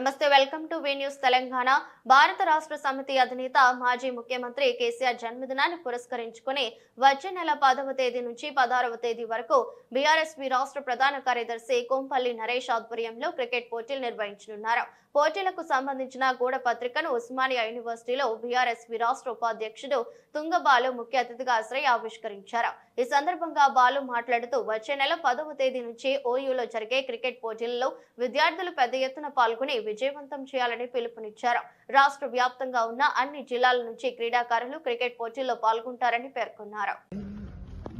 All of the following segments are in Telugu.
నమస్తే welcome to V news Telangana. Bharat Rashtra Samithi అధినేత మాజీ ముఖ్యమంత్రి కేసీఆర్ జన్మదినాన్ని పురస్కరించుకుని వచ్చే నెల పదవ తేదీ నుంచి పదహారవ తేదీ వరకు బీఆర్ఎస్పీ రాష్ట్ర ప్రధాన కార్యదర్శి కొంపల్లి నరేష్ ఆధ్వర్యంలో క్రికెట్ పోటీలు నిర్వహించనున్నారు. పోటీలకు సంబంధించిన గూఢ పత్రికను ఉస్మానియా యూనివర్సిటీలో బీఆర్ఎస్పీ రాష్ట్ర ఉపాధ్యక్షుడు తుంగబాలు ముఖ్య అతిథిగా హాజరై ఆవిష్కరించారు. ఈ సందర్భంగా బాలు మాట్లాడుతూ వచ్చే నెల పదవ తేదీ నుంచి ఓయూలో జరిగే క్రికెట్ పోటీలలో విద్యార్థులు పెద్ద ఎత్తున పాల్గొని విజయవంతం చేయాలని పిలుపునిచ్చారు. రాష్ట్ర వ్యాప్తంగా ఉన్న అన్ని జిల్లాల నుంచి క్రీడాకారులు క్రికెట్ పోటీల్లో పాల్గొంటారని పేర్కొన్నారు.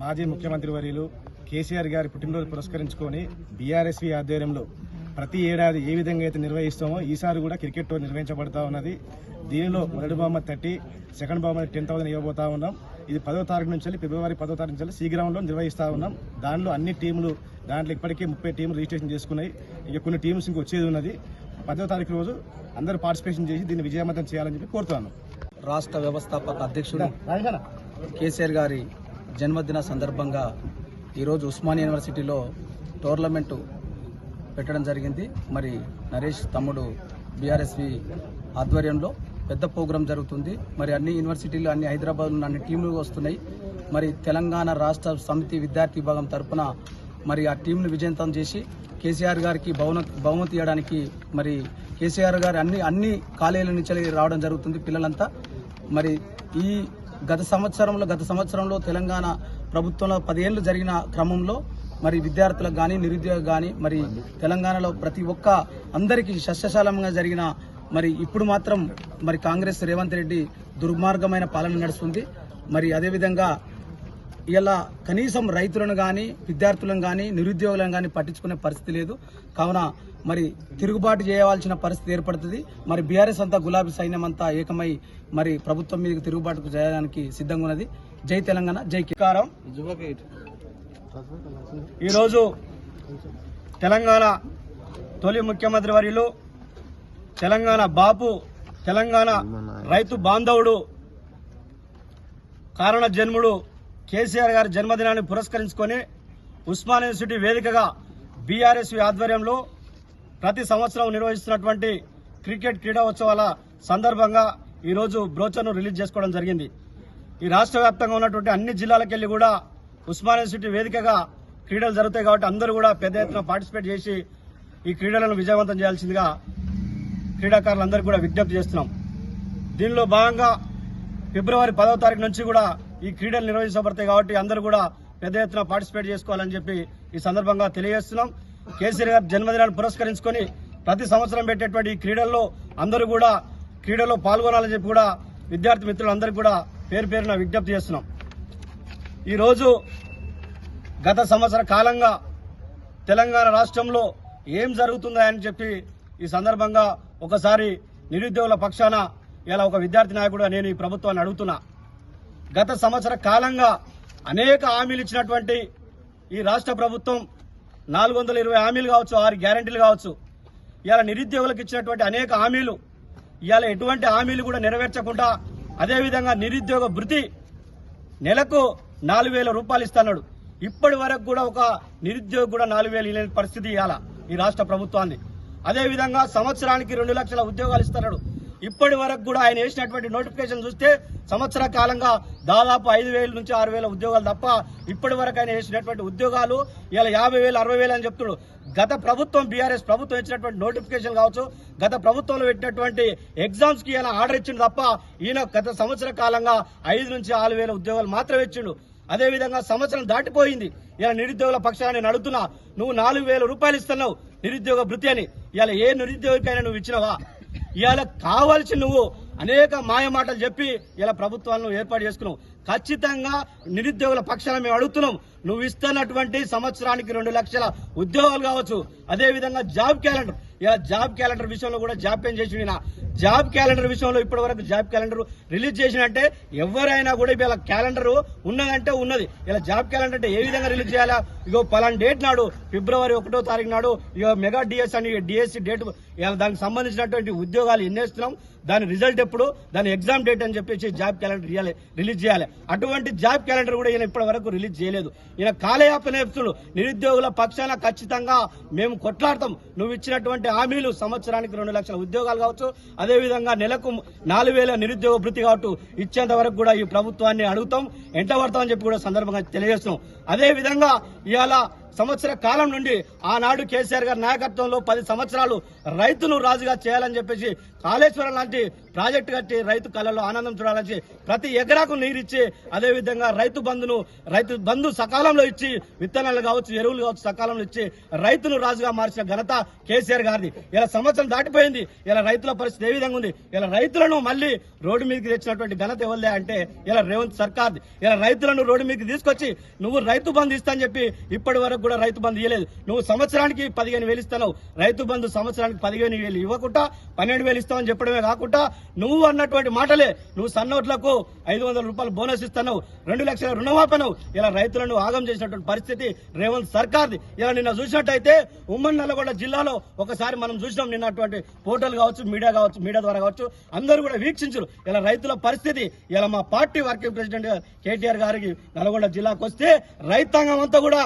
మాజీ ముఖ్యమంత్రి వర్యులు కేసీఆర్ గారి పుట్టినరోజు పురస్కరించుకొని బీఆర్ఎస్వి ఆధ్వర్యంలో ప్రతి ఏడాది ఏ విధంగా అయితే నిర్వహిస్తామో ఈసారి కూడా క్రికెట్ టోర్ నిర్వహించబడతా ఉన్నది. దీనిలో మొదటి బహుమతి థర్టీ సెకండ్ బహుమతి టెన్ థౌసండ్ ఇవ్వబోతా ఉన్నాం. ఇది పదో తారీఖు నుంచి ఫిబ్రవరి పదో తారీఖు నుంచి వెళ్ళి సి గ్రౌండ్లో నిర్వహిస్తూ ఉన్నాం. దానిలో అన్ని టీములు దాంట్లో ఇప్పటికే ముప్పై టీములు రిజిస్ట్రేషన్ చేసుకున్నాయి. ఇక కొన్ని టీమ్స్ ఇంక వచ్చేది ఉన్నది. పదో తారీఖు రోజు అందరూ పార్టిసిపేషన్ చేసి దీన్ని విజయవంతం చేయాలని చెప్పి కోరుతున్నాను. రాష్ట్ర వ్యవస్థాపక అధ్యక్షుడు కేసీఆర్ గారి జన్మదిన సందర్భంగా ఈరోజు ఉస్మానియా యూనివర్సిటీలో టోర్నమెంటు పెట్టడం జరిగింది. మరి నరేష్ తమ్ముడు బీఆర్ఎస్వి ఆధ్వర్యంలో పెద్ద ప్రోగ్రాం జరుగుతుంది. మరి అన్ని యూనివర్సిటీలు అన్ని హైదరాబాద్ ఉన్న అన్ని టీంలు వస్తున్నాయి. మరి తెలంగాణ రాష్ట్ర సమితి విద్యార్థి విభాగం తరపున మరి ఆ టీంను విజయంతం చేసి కేసీఆర్ గారికి బహుమతి బహుమతి ఇవ్వడానికి మరి కేసీఆర్ గారు అన్ని అన్ని కాలేజీల నుంచి రావడం జరుగుతుంది పిల్లలంతా. మరి ఈ గత సంవత్సరంలో గత సంవత్సరంలో తెలంగాణ ప్రభుత్వంలో పదేళ్ళు జరిగిన క్రమంలో మరి విద్యార్థులకు కానీ నిరుద్యోగ కానీ మరి తెలంగాణలో ప్రతి ఒక్క అందరికీ సస్యశాలంగా జరిగిన మరి ఇప్పుడు మాత్రం మరి కాంగ్రెస్ రేవంత్ రెడ్డి దుర్మార్గమైన పాలన నడుస్తుంది. మరి అదేవిధంగా ఇలా కనీసం రైతులను కానీ విద్యార్థులను కానీ నిరుద్యోగులను కానీ పట్టించుకునే పరిస్థితి లేదు. కావున మరి తిరుగుబాటు చేయవలసిన పరిస్థితి ఏర్పడుతుంది. మరి బీఆర్ఎస్ అంతా గులాబీ సైన్యం అంతా ఏకమై మరి ప్రభుత్వం మీదకి తిరుగుబాటుకు చేయడానికి సిద్ధంగా ఉన్నది. జై తెలంగాణ జై కారం ఈరోజు తెలంగాణ తొలి ముఖ్యమంత్రి వర్యులు తెలంగాణ బాపు తెలంగాణ రైతు బాంధవుడు కారణ జన్ముడు కేసీఆర్ గారి జన్మదినాన్ని పురస్కరించుకొని ఉస్మాన్ యూనివర్సిటీ వేదికగా బీఆర్ఎస్ ఆధ్వర్యంలో ప్రతి సంవత్సరం నిర్వహిస్తున్నటువంటి క్రికెట్ క్రీడోత్సవాల సందర్భంగా ఈరోజు బ్రోచర్ను రిలీజ్ చేసుకోవడం జరిగింది. ఈ రాష్ట్ర వ్యాప్తంగా ఉన్నటువంటి అన్ని జిల్లాలకెళ్ళి కూడా ఉస్మాన్ యూనివర్సిటీ వేదికగా క్రీడలు జరుగుతాయి కాబట్టి అందరూ కూడా పెద్ద ఎత్తున పార్టిసిపేట్ చేసి ఈ క్రీడలను విజయవంతం చేయాల్సిందిగా క్రీడాకారులందరికీ కూడా విజ్ఞప్తి చేస్తున్నాం. దీనిలో భాగంగా ఫిబ్రవరి పదవ తారీఖు నుంచి కూడా ఈ క్రీడలు నిర్వహించబడతాయి కాబట్టి అందరూ కూడా పెద్ద ఎత్తున పార్టిసిపేట్ చేసుకోవాలని చెప్పి ఈ సందర్భంగా తెలియజేస్తున్నాం. కేసీఆర్ గారి జన్మదినాన్ని పురస్కరించుకొని ప్రతి సంవత్సరం పెట్టేటువంటి ఈ క్రీడల్లో అందరూ కూడా క్రీడల్లో పాల్గొనాలని చెప్పి కూడా విద్యార్థి మిత్రులందరికీ కూడా పేరు పేరున విజ్ఞప్తి చేస్తున్నాం. ఈరోజు గత సంవత్సర కాలంగా తెలంగాణ రాష్ట్రంలో ఏం జరుగుతుందా అని చెప్పి ఈ సందర్భంగా ఒకసారి నిరుద్యోగుల పక్షాన ఇలా ఒక విద్యార్థి నాయకుడు నేను ఈ ప్రభుత్వాన్ని అడుగుతున్నా. గత సంవత్సర కాలంగా అనేక హామీలు ఇచ్చినటువంటి ఈ రాష్ట్ర ప్రభుత్వం నాలుగు వందల ఇరవై హామీలు కావచ్చు ఆరు గ్యారంటీలు కావచ్చు ఇవాళ నిరుద్యోగులకు ఇచ్చినటువంటి అనేక హామీలు ఇవాళ ఎటువంటి హామీలు కూడా నెరవేర్చకుండా అదేవిధంగా నిరుద్యోగ భృతి నెలకు నాలుగు వేల రూపాయలు ఇస్తున్నాడు. ఇప్పటి వరకు కూడా ఒక నిరుద్యోగి కూడా నాలుగు వేలు ఇలాంటి పరిస్థితి ఇవాళ ఈ రాష్ట్ర ప్రభుత్వాన్ని. అదేవిధంగా సంవత్సరానికి రెండు లక్షల ఉద్యోగాలు ఇస్తున్నాడు. ఇప్పటి వరకు కూడా ఆయన వేసినటువంటి నోటిఫికేషన్ చూస్తే సంవత్సర కాలంగా దాదాపు ఐదు వేల నుంచి ఆరు వేల ఉద్యోగాలు తప్ప ఇప్పటి వరకు ఆయన వేసినటువంటి ఉద్యోగాలు ఇలా యాభై వేలు అరవై వేలు అని చెప్తున్నాడు. గత ప్రభుత్వం బీఆర్ఎస్ ప్రభుత్వం ఇచ్చినటువంటి నోటిఫికేషన్ కావచ్చు గత ప్రభుత్వంలో పెట్టినటువంటి ఎగ్జామ్స్కి ఆర్డర్ ఇచ్చిండు తప్ప ఈయన గత సంవత్సర కాలంగా ఐదు నుంచి ఆరు వేల ఉద్యోగాలు మాత్రమే ఇచ్చిండు. అదేవిధంగా సంవత్సరం దాటిపోయింది. ఇలా నిరుద్యోగుల పక్షాన్ని నేను అడుగుతున్నా నువ్వు నాలుగు వేల రూపాయలు ఇస్తున్నావు నిరుద్యోగ భృతి అని. ఇలా ఏ నిరుద్యోగికైనా నువ్వు ఇచ్చినవా? ఇవాళ కావాల్సి నువ్వు అనేక మాయ మాటలు చెప్పి ఇలా ప్రభుత్వాలను ఏర్పాటు చేసుకున్నావు. ఖచ్చితంగా నిరుద్యోగుల పక్షాన మేము అడుగుతున్నాం. నువ్వు ఇస్తున్నటువంటి సంవత్సరానికి రెండు లక్షల ఉద్యోగాలు కావచ్చు. అదేవిధంగా జాబ్ క్యాలెండర్. ఇలా జాబ్ క్యాలెండర్ విషయంలో కూడా జాప్యం చేసి ఈయన. జాబ్ క్యాలెండర్ విషయంలో ఇప్పటి వరకు జాబ్ క్యాలెండర్ రిలీజ్ చేసినంటే ఎవరైనా కూడా ఇలా క్యాలెండర్ ఉన్నదంటే ఉన్నది. ఇలా జాబ్ క్యాలెండర్ అంటే ఏ విధంగా రిలీజ్ చేయాలా? ఇగో పలానా డేట్ నాడు ఫిబ్రవరి ఒకటో తారీఖు నాడు ఇగో మెగా డిఎస్ అని డిఎస్సి డేట్ ఇలా దానికి సంబంధించినటువంటి ఉద్యోగాలు ఎన్నేస్తున్నాం దాని రిజల్ట్ ఎప్పుడు దాని ఎగ్జామ్ డేట్ అని చెప్పేసి జాబ్ క్యాలెండర్ ఇవ్వాలి రిలీజ్ చేయాలి. అటువంటి జాబ్ క్యాలెండర్ కూడా ఈయన ఇప్పటి వరకు రిలీజ్ చేయలేదు. ఈయన కాలయాపనేపుతుడు నిరుద్యోగుల పక్షాన ఖచ్చితంగా మేము కొట్లాడతాం. నువ్వు ఇచ్చినటువంటి హామీలు సంవత్సరానికి రెండు లక్షల ఉద్యోగాలు కావచ్చు. అదేవిధంగా నెలకు నాలుగు వేల నిరుద్యోగ భృతి కావచ్చు ఇచ్చేంత వరకు కూడా ఈ ప్రభుత్వాన్ని అడుగుతాం. ఎంట పడతామని చెప్పి కూడా సందర్భంగా తెలియజేస్తున్నాం. అదేవిధంగా ఇవాళ సంవత్సర కాలం నుండి ఆనాడు కేసీఆర్ గారి నాయకత్వంలో పది సంవత్సరాలు రైతును రాజుగా చేయాలని చెప్పేసి కాళేశ్వరం లాంటి ప్రాజెక్టు కట్టి రైతు కళలో ఆనందం చూడాలని ప్రతి ఎకరాకు నీరిచ్చి అదేవిధంగా రైతు బంధును రైతు బంధు సకాలంలో ఇచ్చి విత్తనాలు కావచ్చు ఎరువులు కావచ్చు సకాలంలో ఇచ్చి రైతును రాజుగా మార్చిన ఘనత కేసీఆర్ గారిది. ఇలా సంవత్సరం దాటిపోయింది. ఇలా రైతుల పరిస్థితి ఏ విధంగా ఉంది? ఇలా రైతులను మళ్ళీ రోడ్డు మీదకి తెచ్చినటువంటి ఘనత ఎవరిదే అంటే ఇలా రేవంత్ సర్కార్ ఇలా రైతులను రోడ్డు మీదకి తీసుకొచ్చి నువ్వు రైతు బంధు ఇస్తా అని చెప్పి ఇప్పటి వరకు కూడా రైతు బంధు ఇవ్వలేదు నువ్వు సంవత్సరానికి పదిహేను వేలు ఇస్తావు రైతు బంధు సంవత్సరానికి పదిహేను వేలు ఇవ్వకుండా పన్నెండు వేలు ఇస్తావని చెప్పడమే కాకుండా నువ్వు అన్నటువంటి మాటలే నువ్వు సన్నోట్లకు ఐదు వందల రూపాయలు బోనస్ ఇస్తున్నావు. రెండు లక్షల రుణమాపనవు ఇలా రైతులను ఆగం చేసినటువంటి పరిస్థితి రేవంత్ సర్కార్ది. ఇలా నిన్న చూసినట్టయితే ఉమ్మడి నల్లగొండ జిల్లాలో ఒకసారి మనం చూసినాం నిన్నటువంటి పోర్టల్ కావచ్చు మీడియా కావచ్చు మీడియా ద్వారా కావచ్చు అందరూ కూడా వీక్షించరు. ఇలా రైతుల పరిస్థితి ఇలా మా పార్టీ వర్కింగ్ ప్రెసిడెంట్ కేటీఆర్ గారికి నల్గొండ జిల్లాకు వస్తే రైతాంగం అంతా కూడా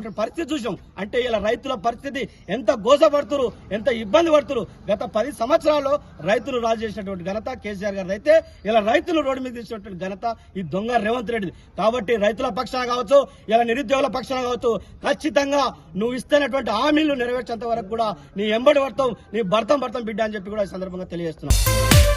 కదిలొచ్చినటువంటి పరిస్థితి చూసాం అంటే ఇలా రైతుల పరిస్థితి ఎంత గోసపడుతురు ఎంత ఇబ్బంది పడుతురు. గత పది సంవత్సరాల్లో రైతులు రాజు చేసినటువంటి ఘనత కేసీఆర్ గారు అయితే ఇలా రైతులు రోడ్డు మీద తీసినటువంటి ఘనత ఈ దొంగ రేవంత్ రెడ్డి కాబట్టి రైతుల పక్షాన కావచ్చు ఇలా నిరుద్యోగుల పక్షాన కావచ్చు ఖచ్చితంగా నువ్వు ఇస్తున్నటువంటి హామీలు నెరవేర్చేంత వరకు కూడా నీ ఎంబడి పడతాం నీ భర్తం భర్తం బిడ్డ అని చెప్పి కూడా ఈ సందర్భంగా తెలియజేస్తున్నాం.